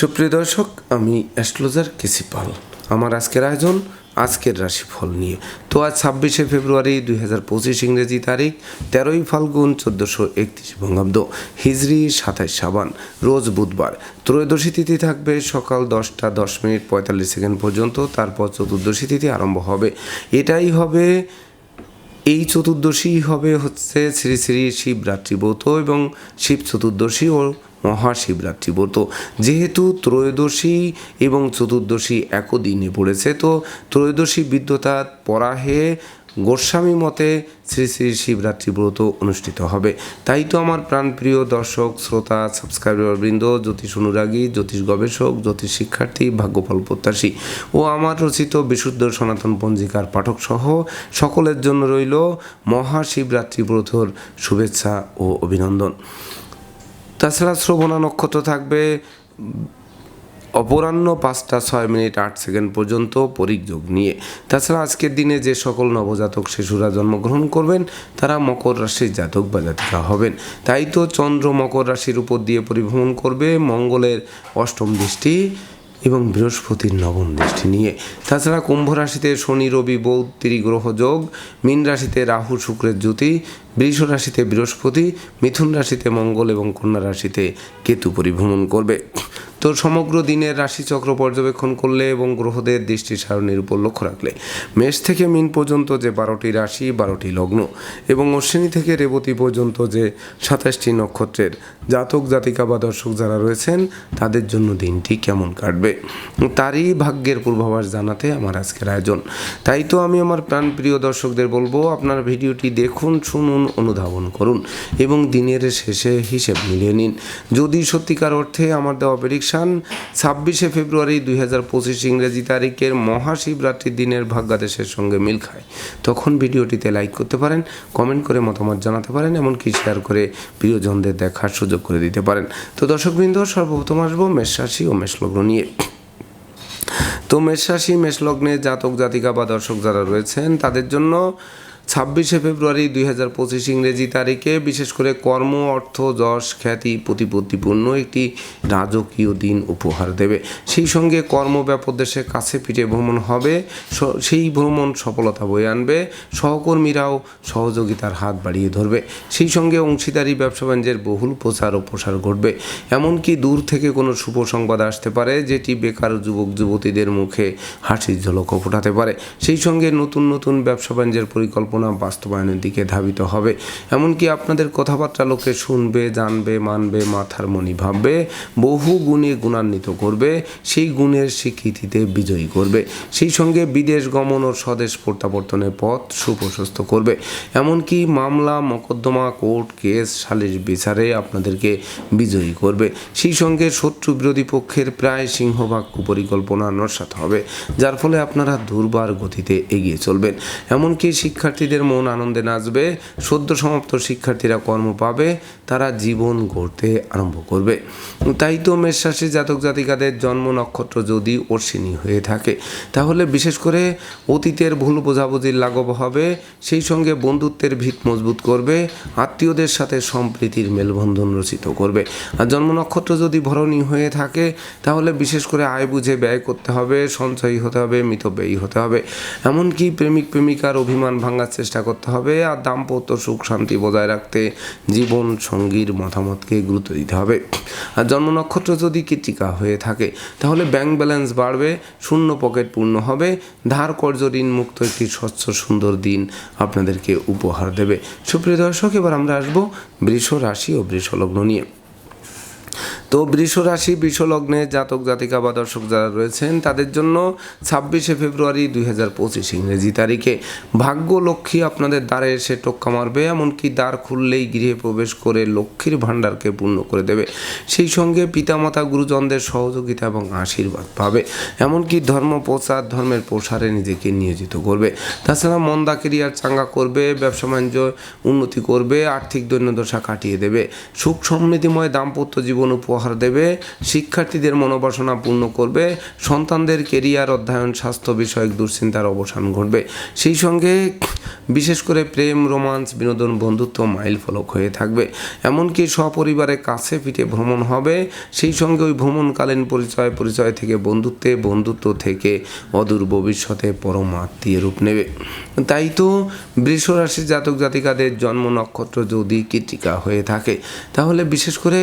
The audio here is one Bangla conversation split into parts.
সুপ্রিয় দর্শক, আমি অ্যাস্ট্রোলজার কেসি পাল। আমার আজকের আয়োজন, আজকের রাশিফল নিয়ে। তো আজ ছাব্বিশে ফেব্রুয়ারি দুই হাজার পঁচিশ ইংরেজি তারিখ, তেরোই ফাল্গুন চোদ্দোশো একত্রিশ বঙ্গাব্দ, হিজড়ি সাতাইশ সাবান, রোজ বুধবার। ত্রয়োদশী তিথি থাকবে সকাল দশটা দশ মিনিট পঁয়তাল্লিশ সেকেন্ড পর্যন্ত, তারপর চতুর্দশী তিথি আরম্ভ হবে। এটাই হবে, এই চতুর্দশী হবে হচ্ছে শ্রী শ্রী শিবরাত্রি ব্রত এবং শিব চতুর্দশী ও মহাশিবরাত্রি। ব্রত যেহেতু ত্রয়োদশী এবং চতুর্দশী একদিনে পড়েছে, তো ত্রয়োদশী বিদ্যতা পরাহে গোস্বামী মতে শ্রী শ্রী শিবরাত্রি ব্রত অনুষ্ঠিত হবে। তাই তো আমার প্রাণপ্রিয় দর্শক, শ্রোতা সাবস্ক্রাইবার বৃন্দ জ্যোতিষ অনুরাগী, জ্যোতিষ গবেষক, জ্যোতিষ শিক্ষার্থী ভাগ্যফল প্রত্যাশী ও আমার রচিত বিশুদ্ধ সনাতন পঞ্জিকার পাঠক সহ সকলের জন্য রইল মহাশিবরাত্রি ব্রতর শুভেচ্ছা ও অভিনন্দন। তাছাড়া শ্রবণা নক্ষত্র থাকবে অপরাহ্ন পাঁচটা ছয় মিনিট আট সেকেন্ড পর্যন্ত পরিযোগ নিয়ে। তাছাড়া আজকের দিনে যে সকল নবজাতক শিশুরা জন্মগ্রহণ করবেন, তারা মকর রাশির জাতক বা জাতিকা হবেন। তাই তো চন্দ্র মকর রাশির উপর দিয়ে পরিভ্রমণ করবে মঙ্গলের অষ্টম দৃষ্টি এবং বৃহস্পতির নবম দৃষ্টি নিয়ে। তাছাড়া কুম্ভ রাশিতে শনি, রবি, বৌদ্ধ ত্রিগ্রহ যোগ, মীন রাশিতে রাহু, শুক্রের জ্যোতি বৃষ রাশিতে বৃহস্পতি, মিথুন রাশিতে মঙ্গল এবং কন্যা রাশিতে কেতু পরিভ্রমণ করবে। তো সমগ্র দিনের রাশিচক্র পর্যবেক্ষণ করলে এবং গ্রহদের দৃষ্টি সারণীর উপর লক্ষ্য রাখলে মেষ থেকে মিন পর্যন্ত যে বারোটি রাশি, বারোটি লগ্ন এবং অশ্বিনী থেকে রেবতী পর্যন্ত যে সাতাশটি নক্ষত্রের জাতক, জাতিকা বা দর্শক যারা রয়েছেন, তাদের জন্য দিনটি কেমন কাটবে? তারই ভাগ্যের পূর্বাভাস জানাতে আমার আজকের আয়োজন। তাই তো আমি আমার প্রাণপ্রিয় দর্শকদের বলব, আপনার ভিডিওটি দেখুন, শুনুন অনুধাবন করুন এবং দিনের শেষে হিসেব মিলিয়ে নিন। যদি সত্যিকার অর্থে আমার দেওয়া প্রেডিকশান ছাব্বিশে ফেব্রুয়ারি দুই হাজার পঁচিশ ইংরেজি তারিখের মহাশিবরাত্রির দিনের ভাগ্যাদেশের সঙ্গে মিল খায়। তখন ভিডিওটিতে লাইক করতে পারেন কমেন্ট করে মতামত জানাতে পারেন, এমনকি শেয়ার করে প্রিয়জনদের দেখার সুযোগ করে দিতে পারেন। তো দর্শকবৃন্দ, সর্বপ্রথম আসব মেষ রাশি ও মেষলগ্ন নিয়ে। তো মেষ রাশি, মেষ লগ্নে জাতক জাতিকা বা দর্শক যারা রয়েছেন, তাদের জন্য ছাব্বিশে ফেব্রুয়ারি দুই হাজার পঁচিশ ইংরেজি তারিখে বিশেষ করে কর্ম, অর্থ, যশ, খ্যাতি প্রতিপত্তিপূর্ণ একটি রাজকীয় দিন উপহার দেবে। সেই সঙ্গে কর্ম ব্যাপদেশে কাছে পিঠে ভ্রমণ হবে। সেই ভ্রমণ সফলতা বয়ে আনবে। সহকর্মীরাও সহযোগিতার হাত বাড়িয়ে ধরবে। সেই সঙ্গে অংশীদারি, ব্যবসা বাণিজ্যের বহুল প্রচার ও প্রসার ঘটবে। এমনকি দূর থেকে কোনো শুভ সংবাদ আসতে পারে, যেটি বেকার যুবক, যুবতীদের মুখে হাসির ঝলকও ফোটাতে পারে। সেই সঙ্গে নতুন নতুন ব্যবসা বাণিজ্যের পরিকল্পনা বাস্তবায়নের দিকে ধাবিত হবে। এমনকি আপনাদের কথাবার্তা লোকে শুনবে, জানবে, মানবে, মাথার মনি ভাববে, বহু গুণে গুণান্বিত করবে, সেই গুণের স্বীকৃতিতে বিজয়ী করবে। সেই সঙ্গে বিদেশ গমন ও স্বদেশ প্রত্যাবর্তনের পথ সুপ্রশস্ত করবে। এমনকি মামলা, মকদ্দমা, কোর্ট কেস, সালিশ বিচারে আপনাদেরকে বিজয়ী করবে। সেই সঙ্গে শত্রু বিরোধী পক্ষের প্রায় সিংহভাগ কুপরিকল্পনা নস্বাত হবে, যার ফলে আপনারা দুর্বার গতিতে এগিয়ে চলবেন। এমনকি শিক্ষার্থীদের মন আনন্দে নাচবে, সদ্য সমাপ্ত শিক্ষার্থীরা কর্ম পাবে, তারা জীবন গড়তে আরম্ভ করবে। তাই তো মেষরাশি জাতক জাতিকাদের জন্ম নক্ষত্র যদি অশ্বিনী হয়ে থাকে, তাহলে বিশেষ করে অতীতের ভুল বোঝাবুঝির লাঘব হবে, সেই সঙ্গে বন্ধুত্বের ভিত মজবুত করবে, আত্মীয়দের সাথে সম্প্রীতির মেলবন্ধন রচিত করবে। আর জন্ম নক্ষত্র যদি ভরণী হয়ে থাকে, তাহলে বিশেষ করে আয় বুঝে ব্যয় করতে হবে, সঞ্চয়ী হতে হবে, মিতব্যয়ী হতে হবে। এমনকি প্রেমিক প্রেমিকার অভিমান ভাঙার চেষ্টা করতে হবে আর দাম্পত্য সুখ শান্তি বজায় রাখতে জীবন সঙ্গীর মতামতকে গুরুত্ব দিতে হবে। আর জন্ম নক্ষত্র যদি কৃতিকা হয়ে থাকে, তাহলে ব্যাংক ব্যালেন্স বাড়বে, শূন্য পকেট পূর্ণ হবে, ধার কর্য ঋণ মুক্ত একটি স্বচ্ছ সুন্দর দিন আপনাদেরকে উপহার দেবে। সুপ্রিয় দর্শক, এবার আমরা আসব বৃষ রাশি ও বৃষ লগ্ন নিয়ে। তো বৃষ রাশি বৃষ লগ্নে জাতক, জাতিকা বা দর্শক যারা রয়েছেন, তাদের জন্য ছাব্বিশে ফেব্রুয়ারি দুই হাজার পঁচিশ ইংরেজি তারিখে ভাগ্য লক্ষ্মী আপনাদের দ্বারে এসে টোক্কা মারবে, এমনকি দ্বার খুললেই গৃহে প্রবেশ করে লক্ষ্মীর ভাণ্ডারকে পূর্ণ করে দেবে। সেই সঙ্গে পিতামাতা, গুরুজনদের সহযোগিতা এবং আশীর্বাদ পাবে। এমনকি ধর্ম প্রচার, ধর্মের প্রসারে নিজেকে নিয়োজিত করবে। তাছাড়া মন্দা কেরিয়ার চাঙ্গা করবে, ব্যবসা বাণিজ্য উন্নতি করবে, আর্থিক দৈন্যদশা কাটিয়ে দেবে। সুখ সমৃদ্ধিময় দাম্পত্য জীবন উপহার উপহার দেবে, শিক্ষার্থীদের মনোবাসনা পূর্ণ করবে, সন্তানদের কেরিয়ার, অধ্যয়ন, স্বাস্থ্য বিষয়ক দুশ্চিন্তার অবসান ঘটবে। সেই সঙ্গে বিশেষ করে প্রেম, রোমান্স, বিনোদন, বন্ধুত্ব মাইল ফলক হয়ে থাকবে। এমনকি সপরিবারে কাছে পিঠে ভ্রমণ হবে। সেই সঙ্গে ওই ভ্রমণকালীন পরিচয় পরিচয় থেকে বন্ধুত্বে, বন্ধুত্ব থেকে অদূর ভবিষ্যতে পরম আত্মীয় রূপ নেবে। তাই তো বৃষ রাশির জাতক জাতিকাদের জন্ম নক্ষত্র যদি কৃতিকা হয়ে থাকে, তাহলে বিশেষ করে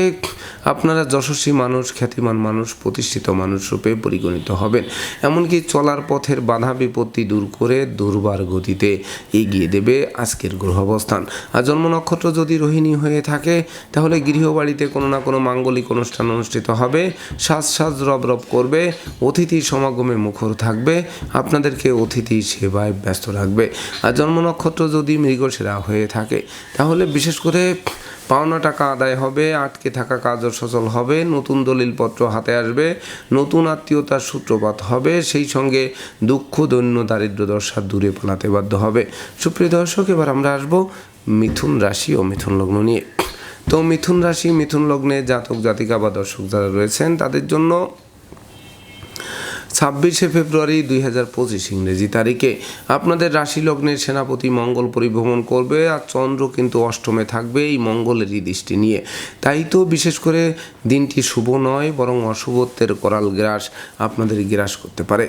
আপনারা যশস্বী মানুষ, খ্যাতিমান মানুষ, প্রতিষ্ঠিত মানুষ রূপে পরিগণিত হবেন। এমনকি চলার পথের বাধা বিপত্তি দূর করে দুর্বার গতিতে এগিয়ে দেবে আজকের গ্রহ অবস্থান আর জন্ম নক্ষত্র যদি রোহিণী হয়ে থাকে, তাহলে গৃহবাড়িতে কোনো না কোনো মাঙ্গলিক অনুষ্ঠান অনুষ্ঠিত হবে। সাজ সাজ রব রব করবে, অতিথি সমাগমে মুখর থাকবে, আপনাদেরকে অতিথি সেবায় ব্যস্ত রাখবে। আর জন্ম নক্ষত্র যদি মৃগশিরা হয়ে থাকে, তাহলে বিশেষ করে পাওনা টাকা আদায় হবে, আটকে থাকা কাজও সচল হবে, নতুন দলিলপত্র হাতে আসবে, নতুন আত্মীয়তার সূত্রপাত হবে, সেই সঙ্গে দুঃখ, দৈন্য দারিদ্র দশা দূরে পালাতে বাধ্য হবে। সুপ্রিয় দর্শক, এবার আমরা আসব মিথুন রাশি ও মিথুন লগ্ন নিয়ে। তো মিথুন রাশি, মিথুন লগ্নে জাতক, জাতিকা বা দর্শক যারা রয়েছেন, তাদের জন্য ছাব্বিশে ফেব্রুয়ারি দুই হাজার পঁচিশ ইংরেজি তারিখে। আপনাদের রাশি লগ্নের সেনাপতি মঙ্গল পরিভ্রমণ করবে আর চন্দ্র কিন্তু অষ্টমে থাকবে এই মঙ্গলেরই দৃষ্টি নিয়ে। তাই তো বিশেষ করে দিনটি শুভ নয়, বরং অশুভত্বের করাল গ্রাস আপনাদের গ্রাস করতে পারে।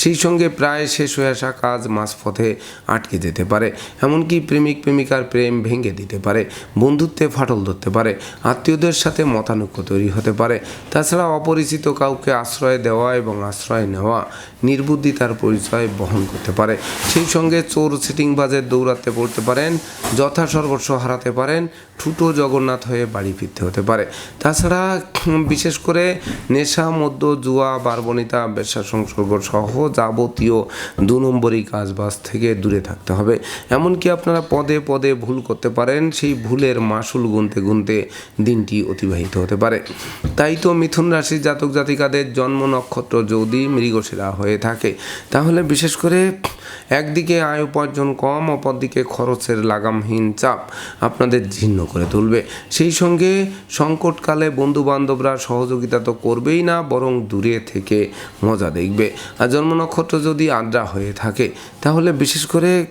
সেই সঙ্গে প্রায় শেষ হয়ে আসা কাজ মাঝপথে আটকে যেতে পারে, এমনকি প্রেমিক প্রেমিকার প্রেম ভেঙে দিতে পারে, বন্ধুত্বে ফাটল ধরতে পারে, আত্মীয়দের সাথে মতানৈক্য তৈরি হতে পারে। তাছাড়া অপরিচিত কাউকে আশ্রয় দেওয়া এবং আশ্রয় নেওয়া নির্বুদ্ধিতার পরিচয় বহন করতে পারে। সেই সঙ্গে চোর সিটিংবাজের দৌড়াতে পড়তে পারেন, যথা সর্বস্ব হারাতে পারেন, ঠুটো জগন্নাথ হয়ে বাড়ি ফিরতে হতে পারে। তাছাড়া বিশেষ করে নেশা, মদ্য, জুয়া, বারবনিতা ব্যবসা সংসর্গ সহ যাবতীয় দু নম্বরই কাজবাজ থেকে দূরে থাকতে হবে। এমনকি আপনারা পদে পদে ভুল করতে পারেন, সেই ভুলের মাসুল গুনতে গুনতে দিনটি অতিবাহিত হতে পারে। তাই তো মিথুন রাশির জাতক জাতিকাদের জন্ম নক্ষত্র যদি মৃগশিরা হয়ে থাকে। তাহলে বিশেষ করে একদিকে আয় উপার্জন কম, অপরদিকে খরচের লাগামহীন চাপ আপনাদের জীর্ণ করে তুলবে। সেই সঙ্গে সংকটকালে বন্ধু বান্ধবরা সহযোগিতা তো করবেই না, বরং দূরে থেকে মজা দেখবে। আর জন্ম নক্ষত্র যদি আড্ডা হয়ে থাকে, তাহলে বিশেষ করে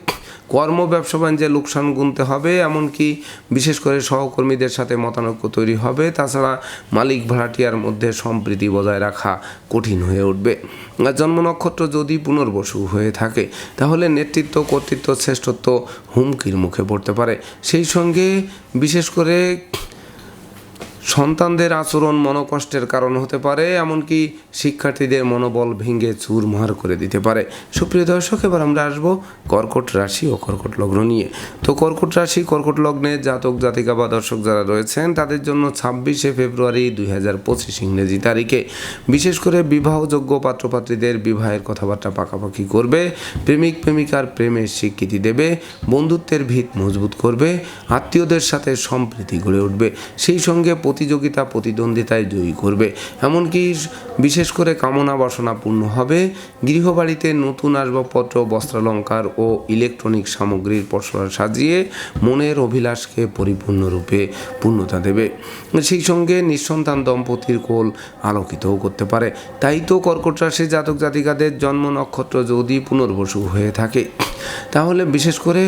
কর্ম ব্যবসা বাণিজ্যে লোকসান গুনতে হবে, এমনকি বিশেষ করে সহকর্মীদের সাথে মতানৈক্য তৈরি হবে। তাছাড়া মালিক ভাড়াটিয়ার মধ্যে সম্প্রীতি বজায় রাখা কঠিন হয়ে উঠবে। জন্ম নক্ষত্র যদি পুনর্বসু হয়ে থাকে, তাহলে নেতৃত্ব, কর্তৃত্ব, শ্রেষ্ঠত্ব হুমকির মুখে পড়তে পারে। সেই সঙ্গে বিশেষ করে সন্তানদের আচরণ মনোকষ্টের কারণ হতে পারে, এমনকি শিক্ষার্থীদের মনোবল ভেঙে চুরমার করে দিতে পারে। সুপ্রিয় দর্শক, এবার আমরা আসব কর্কট রাশি ও কর্কট লগ্ন নিয়ে। তো কর্কট রাশি, কর্কট লগ্নে জাতক, জাতিকা বা দর্শক যারা রয়েছেন, তাদের জন্য ছাব্বিশে ফেব্রুয়ারি দুই হাজার পঁচিশ ইংরেজি তারিখে। বিশেষ করে বিবাহযোগ্য পাত্রপাত্রীদের বিবাহের কথাবার্তা পাকাপাকি করবে, প্রেমিক, প্রেমিকার প্রেমের স্বীকৃতি দেবে, বন্ধুত্বের ভিত মজবুত করবে, আত্মীয়দের সাথে সম্প্রীতি গড়ে উঠবে। সেই সঙ্গে প্রতিযোগিতা, প্রতিদ্বন্দ্বিতায় জয়ী করবে। এমনকি বিশেষ করে কামনা বাসনা পূর্ণ হবে। গৃহবাড়িতে নতুন আসবাবপত্র, বস্ত্রালঙ্কার ও ইলেকট্রনিক সামগ্রীর পসরা সাজিয়ে মনের অভিলাষকে পরিপূর্ণরূপে পূর্ণতা দেবে। সেই সঙ্গে নিঃসন্তান দম্পতির কোল আলোকিতও করতে পারে। তাই তো কর্কট রাশির জাতক জাতিকাদের জন্ম নক্ষত্র যদি পুনর্বসু হয়ে থাকে। তাহলে বিশেষ করে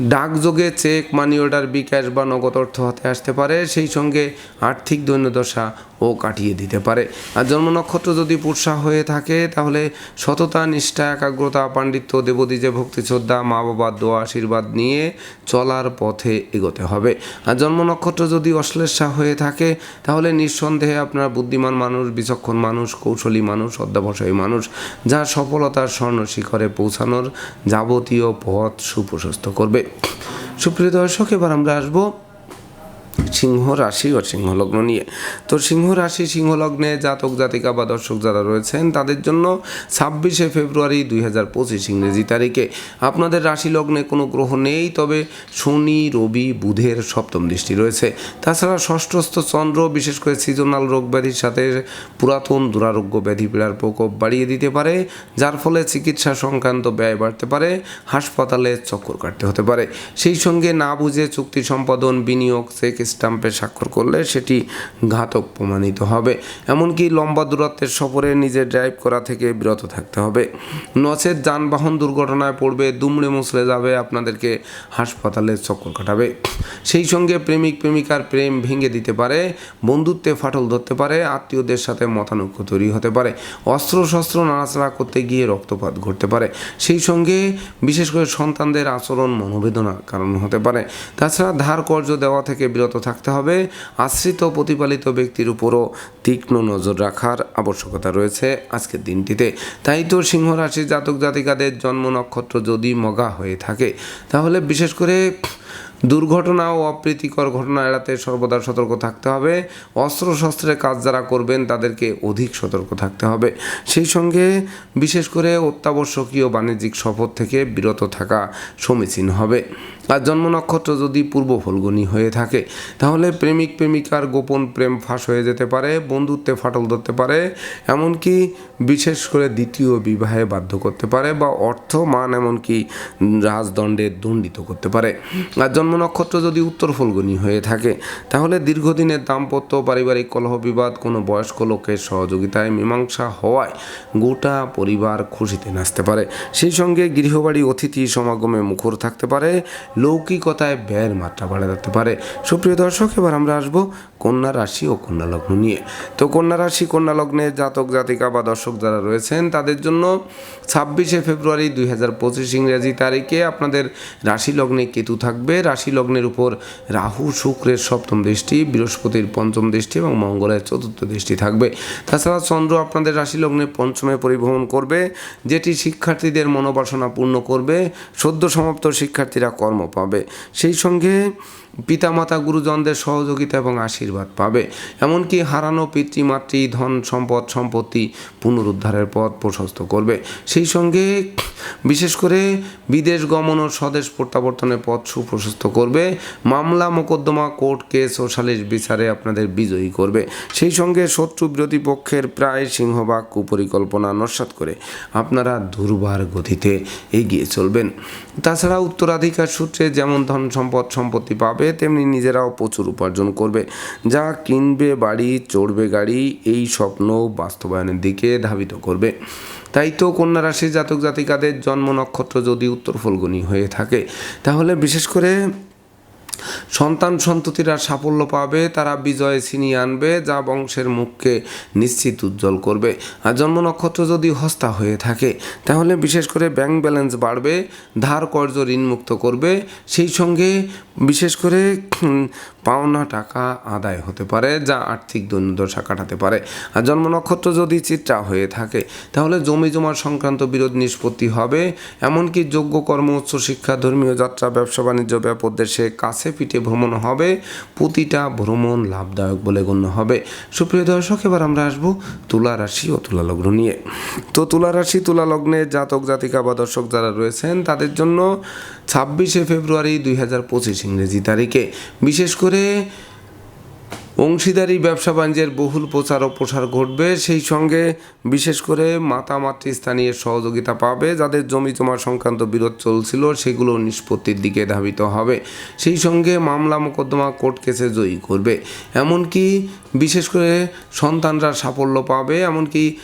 ডাকযোগে চেক মানি অর্ডার, বিকাশ বা নগদ অর্থ হাতে আসতে পারে। সেই সঙ্গে আর্থিক দৈন্যদশা ও কাটিয়ে দিতে পারে। আর জন্ম নক্ষত্র যদি পুরসা হয়ে থাকে, তাহলে সততা, নিষ্ঠা, একাগ্রতা, পাণ্ডিত্য, দেবদীজে ভক্তি, শ্রদ্ধা, মা বাবার দোয়া, আশীর্বাদ নিয়ে চলার পথে এগোতে হবে। আর জন্ম নক্ষত্র যদি অশ্লেষা হয়ে থাকে, তাহলে নিঃসন্দেহে আপনার বুদ্ধিমান মানুষ, বিচক্ষণ মানুষ, কৌশলী মানুষ, অধ্যাবসায়ী মানুষ যা সফলতার স্বর্ণ শিখরে পৌঁছানোর যাবতীয় পথ সুপ্রশস্ত করবে। সুপ্রিয় দর্শক, এবার আমরা আসব সিংহ রাশি ও সিংহ লগ্ন নিয়ে। তো সিংহ রাশি, সিংহ লগ্নে জাতক, জাতিকা বা দর্শক যারা রয়েছেন, তাদের জন্য ছাব্বিশে ফেব্রুয়ারি দুই হাজার পঁচিশ ইংরেজি তারিখে। আপনাদের রাশি লগ্নে কোনো গ্রহ নেই, তবে শনি, রবি, বুধের সপ্তম দৃষ্টি রয়েছে। তাছাড়া ষষ্ঠস্থ চন্দ্র, বিশেষ করে সিজনাল রোগ ব্যাধির সাথে পুরাতন দুরারোগ্য ব্যাধি পীড়ার প্রকোপ বাড়িয়ে দিতে পারে, যার ফলে চিকিৎসা সংক্রান্ত ব্যয় বাড়তে পারে, হাসপাতালে চক্কর কাটতে হতে পারে। সেই সঙ্গে না বুঝে চুক্তি সম্পাদন, বিনিয়োগ, চেক স্টাম্প স্বাক্ষর করলে সেটি ঘাতক প্রমাণিত হবে। এমনকি লম্বা দূরত্বের সফরে নিজে ড্রাইভ করা থেকে বিরত থাকতে হবে। নচেত যানবাহন দুর্ঘটনায় পড়বে, দুমড়ে মুছড়ে যাবে, আপনাদেরকে হাসপাতালে চক্কর কাটাবে। সেই সঙ্গে প্রেমিক, প্রেমিকার প্রেম ভেঙে দিতে পারে, বন্ধুত্বে ফাটল ধরতে পারে, আত্মীয়দের সাথে মতানৈক্য তৈরি হতে পারে অস্ত্র শস্ত্র নাড়াচাড়া করতে গিয়ে রক্তপাত ঘটতে পারে। সেই সঙ্গে বিশেষ করে সন্তানদের আচরণ মনোবেদনার কারণ হতে পারে। তাছাড়া ধার কর্য দেওয়া থেকে বিরত থাকতে হবে। আশ্রিত প্রতিপালিত ব্যক্তির উপরও তীক্ষ্ণ নজর রাখার আবশ্যকতা রয়েছে আজকের দিনটিতে। তাই তো সিংহ রাশির জাতক জাতিকাদের জন্ম নক্ষত্র যদি মগা হয়ে থাকে, তাহলে বিশেষ করে দুর্ঘটনা ও অপ্রীতিকর ঘটনা এড়াতে সর্বদা সতর্ক থাকতে হবে। অস্ত্র শস্ত্রের কাজ যারা করবেন, তাদেরকে অধিক সতর্ক থাকতে হবে। সেই সঙ্গে বিশেষ করে অত্যাবশ্যকীয় বাণিজ্যিক সফর থেকে বিরত থাকা সমীচীন হবে। আর জন্ম নক্ষত্র যদি পূর্ব ফলগুনি হয়ে থাকে, তাহলে প্রেমিক প্রেমিকার গোপন প্রেম ফাঁস হয়ে যেতে পারে, বন্ধুত্বে ফাটল ধরতে পারে, এমনকি বিশেষ করে দ্বিতীয় বিবাহে বাধ্য করতে পারে বা অর্থ, মান এমনকি রাজদণ্ডে দণ্ডিত করতে পারে। আর জন্ম নক্ষত্র যদি উত্তর ফলগুনি হয়ে থাকে, তাহলে দীর্ঘদিনের দাম্পত্য, পারিবারিক কলহ বিবাদ, কোনো বয়স্ক লোকের সহযোগিতায় মীমাংসা হওয়ায় গোটা পরিবার খুশিতে নাচতে পারে। সেই সঙ্গে গৃহবাড়ি, অতিথি সমাগমে মুখর থাকতে পারে লৌকিকতায় ব্যয়ের মাত্রা বাড়া যেতে পারে। সুপ্রিয় দর্শক, এবার আমরা আসব কন্যা রাশি ও কন্যা লগ্ন নিয়ে। তো কন্যা রাশি, কন্যা লগ্নের জাতক, জাতিকা বা দর্শক যারা রয়েছেন, তাদের জন্য ছাব্বিশে ফেব্রুয়ারি দুই হাজার পঁচিশ ইংরেজি তারিখে আপনাদের রাশি লগ্নে কেতু থাকবে। রাশি লগ্নের উপর রাহু, শুক্রের সপ্তম দৃষ্টি, বৃহস্পতির পঞ্চম দৃষ্টি এবং মঙ্গলের চতুর্থ দৃষ্টি থাকবে। তাছাড়া চন্দ্র আপনাদের রাশি লগ্নে পঞ্চমে পরিভ্রমণ করবে, যেটি শিক্ষার্থীদের মনোবাসনা পূর্ণ করবে। সদ্য সমাপ্ত শিক্ষার্থীরা কর্ম পাবে। সেই সঙ্গে পিতামাতা গুরুজনদের সহযোগিতা এবং আশীর্বাদ পাবে। এমনকি হারানো পিতৃমাতৃ, ধন সম্পদ, সম্পত্তি পুনরুদ্ধারের পথ প্রশস্ত করবে। সেই সঙ্গে বিশেষ করে বিদেশ গমন ও স্বদেশ প্রত্যাবর্তনের পথ সুপ্রশস্ত করবে। মামলা মোকদ্দমা কোর্ট কেস ও সালিশ বিচারে আপনাদের বিজয়ী করবে। সেই সঙ্গে শত্রু বিরোধী পক্ষের প্রায় সিংহবাগ কুপরিকল্পনা নস্বাত করে আপনারা দুর্বার গতিতে এগিয়ে চলবেন। তাছাড়া উত্তরাধিকার সূত্রে যেমন ধন সম্পদ, সম্পত্তি পাবে তেমনি নিজেরাও প্রচুর উপার্জন করবে। যা কিনবে বাড়ি, চড়বে গাড়ি, এই স্বপ্ন বাস্তবায়নের দিকে ধাবিত করবে। তাই তো কন্যা রাশির জাতক জাতিকাদের জন্ম নক্ষত্র যদি উত্তর ফলগুনি হয়ে থাকে, তাহলে বিশেষ করে সন্তান সন্ততিরা সাফল্য পাবে, তারা বিজয়ে ছিনিয়ে আনবে, যা বংশের মুখকে নিশ্চিত উজ্জ্বল করবে। আর জন্ম নক্ষত্র যদি হস্তা হয়ে থাকে, তাহলে বিশেষ করে ব্যাংক ব্যালেন্স বাড়বে, ধার কর্য ঋণমুক্ত করবে। সেই সঙ্গে বিশেষ করে পাওনা টাকা আদায় হতে পারে, যা আর্থিক দৈন্যদশা কাটাতে পারে। আর জন্ম নক্ষত্র যদি চিত্রা হয়ে থাকে, তাহলে জমি জমার সংক্রান্ত বিরোধ নিষ্পত্তি হবে। এমনকি যোগ্য কর্ম উচ্চ শিক্ষা, ধর্মীয় যাত্রা ব্যবসা বাণিজ্য ব্যাপক দেশে কাছে পিঠে ভ্রমণ হবে প্রতিটা ভ্রমণ লাভদায়ক বলে গণ্য হবে। সুপ্রিয় দর্শক, এবার আমরা আসব তুলা রাশি ও তুলা লগ্ন নিয়ে। তো তুলা রাশি, তুলা লগ্নে জাতক, জাতিকা বা দর্শক যারা রয়েছেন, তাদের জন্য ছাব্বিশে ফেব্রুয়ারি দুই হাজার পঁচিশ ইংরেজি তারিখে। বিশেষ করে অংশীদারি ব্যবসা বাণিজ্যের বহুল প্রচার ও প্রসার ঘটবে। সেই সঙ্গে বিশেষ করে মাতা মাতৃস্থানীয় সহযোগিতা পাবে। যাদের জমি জমা সংক্রান্ত বিরোধ চলছিল, সেগুলো নিষ্পত্তির দিকে ধাবিত হবে। সেই সঙ্গে মামলা মোকদ্দমা কোর্ট কেসে জয়ী করবে। এমনকি বিশেষ করে সন্তানরা সাফল্য পাবে। এমনকি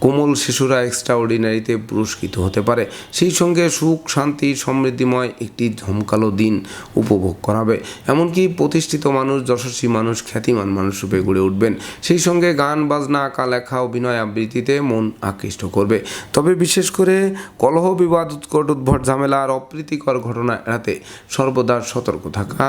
কোমল শিশুরা এক্সট্রা অর্ডিনারিতে পুরস্কৃত হতে পারে। সেই সঙ্গে সুখ, শান্তি, সমৃদ্ধিময় একটি ধমকালো দিন উপভোগ করাবে। এমনকি প্রতিষ্ঠিত মানুষ, যশস্বী মানুষ, খ্যাতিমান মানুষ রূপে গড়ে উঠবেন। সেই সঙ্গে গান, বাজনা আঁকা লেখা অভিনয় আবৃত্তিতে মন আকৃষ্ট করবে। তবে বিশেষ করে কলহ, বিবাদ, উৎকট, উদ্ভট ঝামেলা আর অপ্রীতিকর ঘটনা এড়াতে সর্বদা সতর্ক থাকা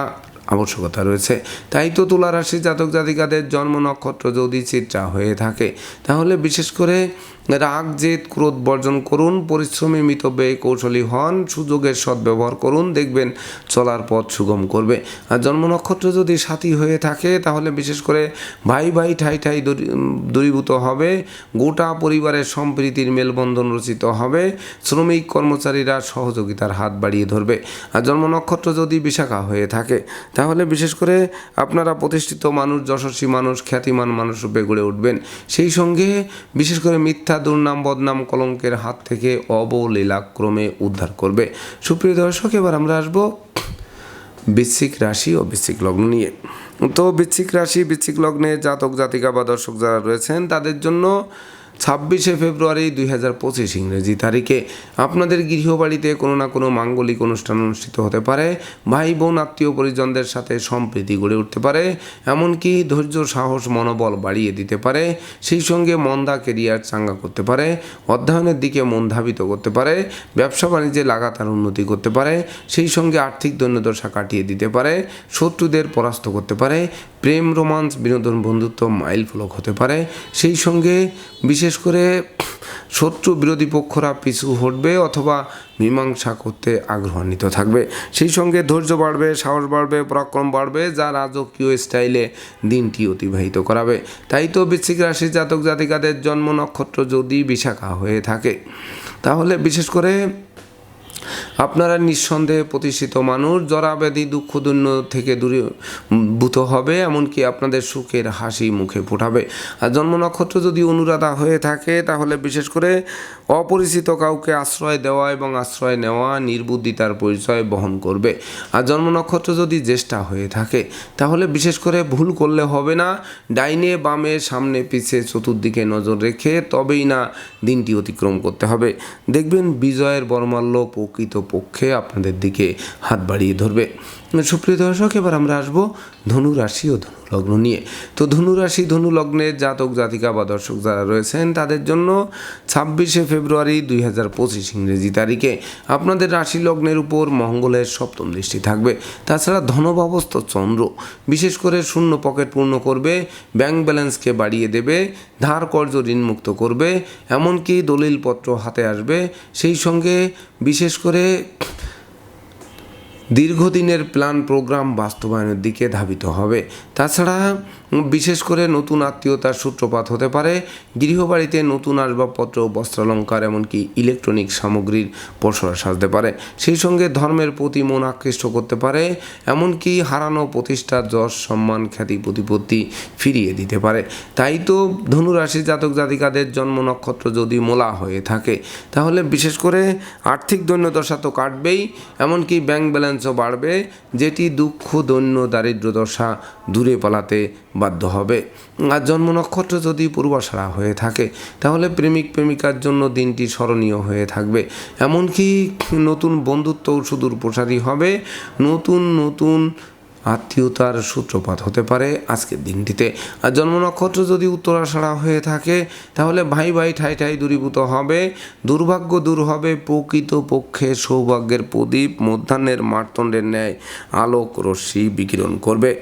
আবশ্যকতা রয়েছে। তাই তো তুলা রাশি জাতক জাতিকাদের জন্ম নক্ষত্র যদি চিত্রা হয়ে থাকে, তাহলে বিশেষ করে রাগ, জেদ, ক্রোধ বর্জন করুন, পরিশ্রমী মিতব্যয়ী কৌশলী হন, সুযোগের সদ্ব্যবহার করুন, দেখবেন চলার পথ সুগম করবে। আর জন্ম নক্ষত্র যদি সাথী হয়ে থাকে, তাহলে বিশেষ করে ভাই ভাই, ঠাই ঠাই দূরী- দূরীভূত হবে, গোটা পরিবারের সম্প্রীতির মেলবন্ধন রচিত হবে, শ্রমিক কর্মচারীরা সহযোগিতার হাত বাড়িয়ে ধরবে। আর জন্ম নক্ষত্র যদি বিশাখা হয়ে থাকে তাহলে বিশেষ করে আপনারা প্রতিষ্ঠিত মানুষ, যশস্বী মানুষ, খ্যাতিমান মানুষ রূপে গড়ে উঠবেন। সেই সঙ্গে বিশেষ করে মিথ্যা, দুর্নাম, বদনাম, কলঙ্কের হাত থেকে অবলীলাক্রমে উদ্ধার করবে। সুপ্রিয় দর্শক, এবার আমরা আসব বৃশ্চিক রাশি ও বৃশ্চিক লগ্ন নিয়ে। তো বৃশ্চিক রাশি, বৃশ্চিক লগ্নে জাতক, জাতিকা বা দর্শক যারা রয়েছেন, তাদের জন্য ছাব্বিশে ফেব্রুয়ারি দুই হাজার পঁচিশ ইংরেজি তারিখে আপনাদের গৃহবাড়িতে কোনো না কোনো মাঙ্গলিক অনুষ্ঠান অনুষ্ঠিত হতে পারে। ভাই বোন, আত্মীয় পরিজনদের সাথে সম্প্রীতি গড়ে উঠতে পারে, এমনকি ধৈর্য, সাহস, মনোবল বাড়িয়ে দিতে পারে, সেই সঙ্গে মন্দা কেরিয়ার চাঙ্গা করতে পারে, অধ্যয়নের দিকে মন ধাবিত করতে পারে, ব্যবসা বাণিজ্যে লাগাতার উন্নতি করতে পারে, সেই সঙ্গে আর্থিক দৈন্যদশা কাটিয়ে দিতে পারে, শত্রুদের পরাস্ত করতে পারে, প্রেম, রোমান্স, বিনোদন, বন্ধুত্ব মাইল ফলক হতে পারে, সেই সঙ্গে বিশেষ করে শত্রু বিরোধী পক্ষরা পিছু হটবে অথবা মীমাংসা করতে আগ্রহান্বিত থাকবে। সেই সঙ্গে ধৈর্য বাড়বে, সাহস বাড়বে, পরাক্রম বাড়বে, যা রাজকীয় স্টাইলে দিনটি অতিবাহিত করাবে। তাই তো বৃশ্চিক রাশির জাতক জাতিকাদের জন্ম নক্ষত্র যদি বিশাখা হয়ে থাকে, তাহলে বিশেষ করে আপনারা নিঃসন্দেহে প্রতিষ্ঠিত মানুষ জরাব্যাধি দুঃখ দৈন্য থেকে দূরীভূত হবে, এমনকি আপনাদের সুখের হাসি মুখে ফোটাবে। আর জন্ম নক্ষত্র যদি অনুরাধা হয়ে থাকে, তাহলে বিশেষ করে অপরিচিত কাউকে আশ্রয় দেওয়া এবং আশ্রয় নেওয়া নির্বুদ্ধিতার পরিচয় বহন করবে। আর জন্ম নক্ষত্র যদি জ্যেষ্ঠা হয়ে থাকে, তাহলে বিশেষ করে ভুল করলে হবে না। ডাইনে বামে সামনে পিছে চতুর্দিকে নজর রেখে তবেই না দিনটি অতিক্রম করতে হবে। দেখবেন বিজয়ের বর্মাল্য প্রকৃত পক্ষে আপনাদের দিকে হাত বাড়িয়ে ধরবে। সুপ্রিয় দর্শক এবার আমরা আসব ধনু রাশি ও ধনু লগ্ন নিয়ে। তো ধনু রাশি ধনু লগ্নের জাতক, জাতিকা বা দর্শক যারা রয়েছেন, তাদের জন্য ছাব্বিশে ফেব্রুয়ারি দুই হাজার পঁচিশ ইংরেজি তারিখে আপনাদের রাশি লগ্নের উপর মঙ্গলের সপ্তম দৃষ্টি থাকবে। তাছাড়া ধনবাবস্থ চন্দ্র, বিশেষ করে শূন্য পকেট পূর্ণ করবে, ব্যাংক ব্যালেন্সকে বাড়িয়ে দেবে, ধার কর্য ঋণমুক্ত করবে, এমনকি দলিলপত্র হাতে আসবে। সেই সঙ্গে বিশেষ করে দীর্ঘদিনের প্ল্যান প্রোগ্রাম বাস্তবায়নের দিকে ধাবিত হবে। তাছাড়া বিশেষ করে নতুন আত্মীয়তার সূত্রপাত হতে পারে, গৃহবাড়িতে নতুন আসবাবপত্র, বস্ত্রালঙ্কার, এমনকি ইলেকট্রনিক সামগ্রীর পসরা সাজতে পারে। সেই সঙ্গে ধর্মের প্রতি মন আকৃষ্ট করতে পারে, এমনকি হারানো প্রতিষ্ঠার যশ, সম্মান, খ্যাতি, প্রতিপত্তি ফিরিয়ে দিতে পারে। তাই তো ধনুরাশি জাতক জাতিকাদের জন্ম নক্ষত্র যদি মোলা হয়ে থাকে, তাহলে বিশেষ করে আর্থিক দৈন্যদশা তো কাটবেই, এমনকি ব্যাংক ব্যালেন্সও বাড়বে, যেটি দুঃখ, দৈন্য দারিদ্রদশা দূরে পালাতে বাধ্য হবে। আর জন্ম নক্ষত্র যদি পূর্বাশারা হয়ে থাকে, তাহলে প্রেমিক প্রেমিকার জন্য দিনটি স্মরণীয় হয়ে থাকবে। এমনকি নতুন বন্ধুত্বও সুদূর প্রসারী হবে। নতুন নতুন আত্মীয়তার সূত্রপাত হতে পারে আজকের দিনটিতে। আর জন্ম নক্ষত্র যদি উত্তরাষাঢ়া হয়ে থাকে, তাহলে ভাই ভাই ঠাই ঠাই দূরীভূত হবে। দুর্ভাগ্য দূর হবে। প্রকৃত পক্ষে সৌভাগ্যের প্রদীপ মধ্যাহ্নের মারতণ্ডের ন্যায় আলোক রশ্মি বিকিরণ করবে।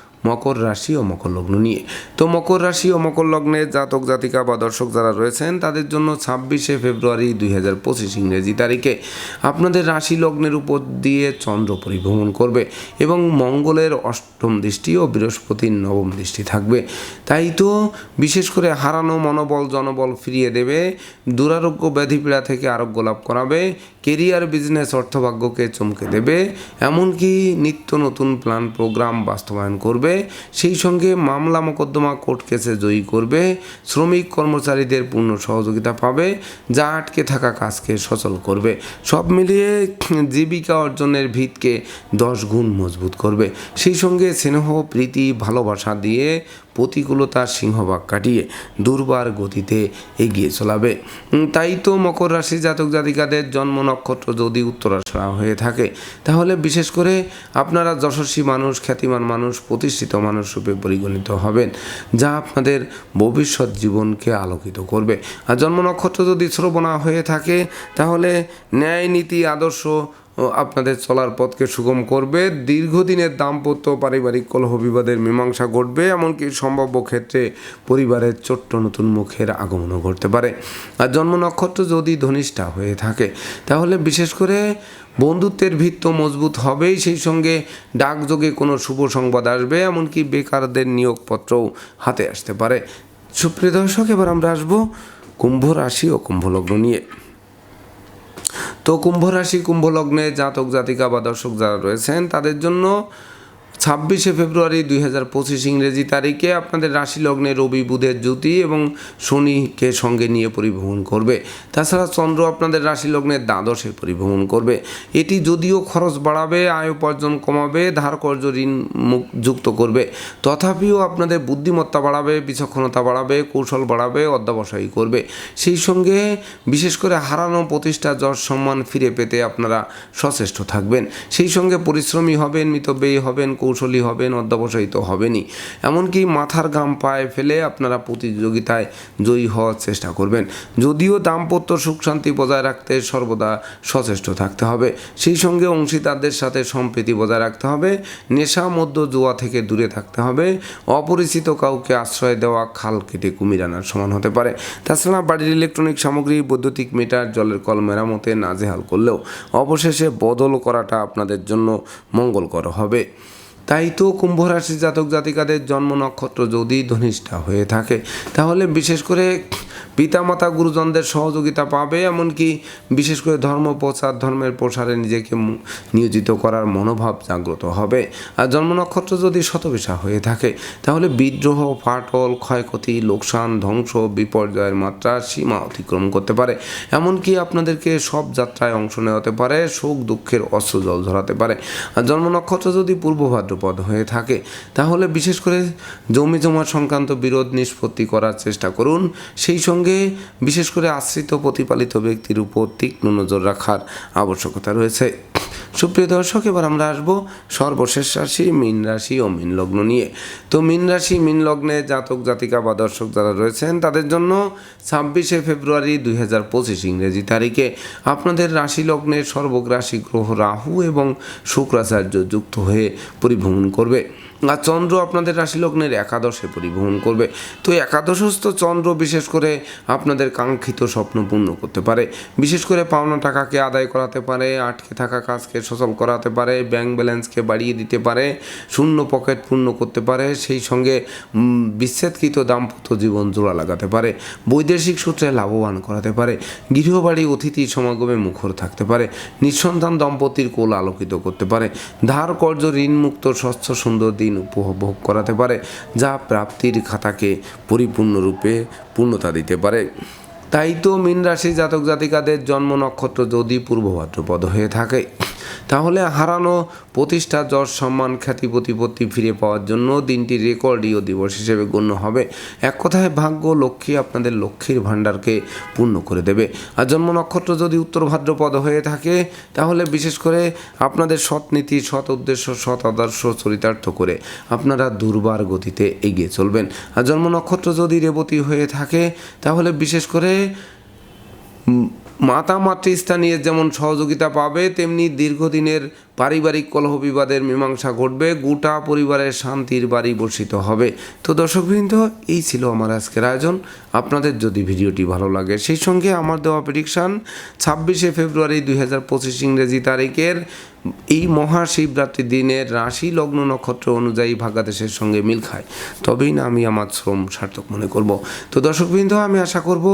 মকর রাশি ও মকর লগ্ন নিয়ে। তো মকর রাশি ও মকর লগ্নের জাতক, জাতিকা বা দর্শক যারা রয়েছেন, তাদের জন্য ছাব্বিশে ফেব্রুয়ারি দুই হাজার পঁচিশ ইংরেজি তারিখে আপনাদের রাশি লগ্নের উপর দিয়ে চন্দ্র পরিভ্রমণ করবে এবং মঙ্গলের অষ্টম দৃষ্টি ও বৃহস্পতির নবম দৃষ্টি থাকবে। তাই তো বিশেষ করে হারানো মনোবল, জনবল ফিরিয়ে দেবে, দুরারোগ্য ব্যাধিপীড়া থেকে আরোগ্য লাভ করাবে, কেরিয়ার, বিজনেস, অর্থভাগ্যকে চমকে দেবে, এমনকি নিত্য নতুন প্ল্যান, প্রোগ্রাম বাস্তবায়ন করবে সেই সঙ্গে মামলা মোকদ্দমা কোর্ট কেসে জয়ী করবে, শ্রমিক কর্মচারীদের পূর্ণ সহযোগিতা পাবে, যা আটকে থাকা কাজকে সচল করবে। সব মিলিয়ে জীবিকা অর্জনের ভিতকে দশ গুণ মজবুত করবে। সেই সঙ্গে স্নেহ, প্রীতি, ভালোবাসা দিয়ে প্রতিকূলতার সিংহভাগ কাটিয়ে দুর্বার গতিতে এগিয়ে চলাবে। তাই তো মকর রাশি জাতক জাতিকাদের জন্ম নক্ষত্র যদি উত্তরাশরা হয়ে থাকে, তাহলে বিশেষ করে আপনারা যশস্বী মানুষ, খ্যাতিমান মানুষ, প্রতিষ্ঠিত মানুষ রূপে পরিগণিত হবেন, যা আপনাদের ভবিষ্যৎ জীবনকে আলোকিত করবে। আর জন্ম নক্ষত্র যদি শ্রবণা হয়ে থাকে, তাহলে ন্যায় নীতি, আদর্শ আপনাদের চলার পথকে সুগম করবে। দীর্ঘদিনের দাম্পত্য পারিবারিক কলহ বিবাদের মীমাংসা ঘটবে, এমনকি সম্ভাব্য ক্ষেত্রে পরিবারের ছোট্ট নতুন মুখের আগমনও ঘটতে পারে। আর জন্ম নক্ষত্র যদি ধনিষ্ঠা হয়ে থাকে, তাহলে বিশেষ করে বন্ধুত্বের ভিত্ত মজবুত হবেই। সেই সঙ্গে ডাকযোগে কোনো শুভ সংবাদ আসবে, এমনকি বেকারদের নিয়োগপত্রও হাতে আসতে পারে। সুপ্রিয় দর্শক, এবার আমরা আসব কুম্ভ রাশি ও কুম্ভ লগ্ন নিয়ে। তো কুম্ভ রাশি কুম্ভ লগ্নে জাতক জাতিকা বা দর্শক যারা রয়েছেন তাদের জন্য ছাব্বিশে ফেব্রুয়ারি দুই হাজার পঁচিশ ইংরেজি তারিখে আপনাদের রাশি লগ্নে রবি, বুধের জ্যোতি এবং শনিকে সঙ্গে নিয়ে পরিভ্রমণ করবে। তাছাড়া চন্দ্র আপনাদের রাশি লগ্নের দ্বাদশে পরিভ্রমণ করবে। এটি যদিও খরচ বাড়াবে, আয় উপার্জন কমাবে, ধার কর্য ঋণ যুক্ত করবে। তথাপিও আপনাদের বুদ্ধিমত্তা বাড়াবে, বিচক্ষণতা বাড়াবে, কৌশল বাড়াবে, অধ্যাবসায়ী করবে। সেই সঙ্গে বিশেষ করে হারানো প্রতিষ্ঠা, যশ, সম্মান ফিরে পেতে আপনারা সচেষ্ট থাকবেন। সেই সঙ্গে পরিশ্রমী হবেন, মিতব্যয়ী হবেন, কৌশলী হবেন, অধ্যাবসায়িত হবেনই। এমনকি মাথার গাম পায়ে ফেলে আপনারা প্রতিযোগিতায় জয়ী হওয়ার চেষ্টা করবেন। যদিও দাম্পত্য সুখ শান্তি বজায় রাখতে সর্বদা সচেষ্ট থাকতে হবে। সেই সঙ্গে অংশীদারদের সাথে সম্প্রীতি বজায় রাখতে হবে। নেশা মধ্য জুয়া থেকে দূরে থাকতে হবে। অপরিচিত কাউকে আশ্রয় দেওয়া, খাল কেটে কুমির আনার সমান হতে পারে। তাছাড়া বাড়ির ইলেকট্রনিক সামগ্রী, বৈদ্যুতিক মিটার, জলের কল মেরামতে নাজেহাল করলেও অবশেষে বদল করাটা আপনাদের জন্য মঙ্গলকর হবে। তাই তো কুম্ভ রাশি জাতক জাতিকাদের জন্ম নক্ষত্র যদি ধনিষ্ঠা হয়ে থাকে, তাহলে বিশেষ করে পিতামাতা গুরুজনদের সহযোগিতা পাবে, এমনকি বিশেষ করে ধর্ম প্রচার, ধর্মের প্রসারে নিজেকে নিয়োজিত করার মনোভাব জাগ্রত হবে। আর জন্ম নক্ষত্র যদি শতবিশা হয়ে থাকে, তাহলে বিদ্রোহ, ফাটল, ক্ষয়ক্ষতি, লোকসান, ধ্বংস, বিপর্যয়ের মাত্রা সীমা অতিক্রম করতে পারে। এমনকি আপনাদেরকে সব যাত্রায় অংশ নেওয়াতে পারে, শোক, দুঃখের অস্ত্র জল ধরাতে পারে। আর জন্ম নক্ষত্র যদি পূর্ব ভাদ্রপদ হয়ে থাকে, তাহলে বিশেষ করে জমি জমা সংক্রান্ত বিরোধ নিষ্পত্তি করার চেষ্টা করুন। সেই সঙ্গে বিশেষ করে আশ্রিত প্রতিপালিত ব্যক্তির উপর তীক্ষ্ণ নজর রাখার আবশ্যকতা রয়েছে। সুপ্রিয় দর্শক, এবার আমরা আসব সর্বশেষ রাশি, মীন রাশি ও মীন লগ্ন নিয়ে। তো মীন রাশি, মীন লগ্নে জাতক, জাতিকা বা দর্শক যারা রয়েছেন, তাদের জন্য ছাব্বিশে ফেব্রুয়ারি দুই হাজার পঁচিশ ইংরেজি তারিখে আপনাদের রাশি লগ্নের সর্বগ্রাসী গ্রহ রাহু এবং শুক্রাচার্য যুক্ত হয়ে পরিভ্রমণ করবে। আর চন্দ্র আপনাদের রাশি লগ্নের একাদশে পরিভ্রমণ করবে। তো একাদশস্থ চন্দ্র বিশেষ করে আপনাদের কাঙ্ক্ষিত স্বপ্ন পূর্ণ করতে পারে। বিশেষ করে পাওনা টাকাকে আদায় করাতে পারে, আটকে থাকা কাজকে সচল করাতে পারে ব্যাংক ব্যালেন্সকে বাড়িয়ে দিতে পারে, শূন্য পকেট পূর্ণ করতে পারে, সেই সঙ্গে বিচ্ছেদকৃত দাম্পত্য জীবন জোড়া লাগাতে পারে, বৈদেশিক সূত্রে লাভবান করাতে পারে, গৃহবাড়ি অতিথি সমাগমে মুখর থাকতে পারে, নিঃসন্তান দম্পতির কোল আলোকিত করতে পারে ধার কর্য ঋণমুক্ত, স্বচ্ছ, সুন্দর দিন উপভোগ করাতে পারে, যা প্রাপ্তির খাতাকে পরিপূর্ণরূপে পূর্ণতা দিতে পারে। তাই তো মীন রাশি জাতক জাতিকাদের জন্ম নক্ষত্র যদি পূর্ব ভাদ্রপদ হয়ে থাকে। তাহলে হারানো প্রতিষ্ঠা যশ সম্মান খ্যাতি প্রতিপত্তি ফিরে পাওয়ার জন্য দিনটি রেকর্ডীয় দিবস হিসেবে গণ্য হবে। এক কথায় ভাগ্য লক্ষ্মী আপনাদের লক্ষ্মীর ভাণ্ডারকে পূর্ণ করে দেবে। আর জন্ম নক্ষত্র যদি উত্তর ভাদ্রপদ হয়ে থাকে, তাহলে বিশেষ করে আপনাদের সৎ নীতি, সৎ উদ্দেশ্য, সৎ আদর্শ চরিতার্থ করে আপনারা দুর্বার গতিতে এগিয়ে চলবেন। আর জন্ম নক্ষত্র যদি রেবতী হয়ে থাকে, তাহলে বিশেষ করে মাতা মাতৃস্থানীয় যেমন সহযোগিতা পাবে তেমনি দীর্ঘদিনের পারিবারিক কলহ বিবাদের মীমাংসা ঘটবে, গোটা পরিবারের শান্তির বাড়ি বর্ষিত হবে। তো দর্শকবৃন্দ, এই ছিল আমার আজকের আয়োজন। আপনাদের যদি ভিডিওটি ভালো লাগে, সেই সঙ্গে আমার দেওয়া প্রেডিকশান ছাব্বিশে ফেব্রুয়ারি দুই হাজার পঁচিশ ইংরেজি তারিখের এই মহাশিবরাত্রি দিনের রাশি লগ্ন নক্ষত্র অনুযায়ী ভাগাদেশের সঙ্গে মিল খায়। তবেই না আমি আমার শ্রম সার্থক মনে করব। তো দর্শকবৃন্দ, আমি আশা করব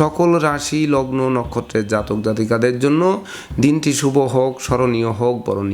সকল রাশি লগ্ন নক্ষত্রের জাতক জাতিকাদের জন্য দিনটি শুভ হোক, স্মরণীয় হোক, বরণীয়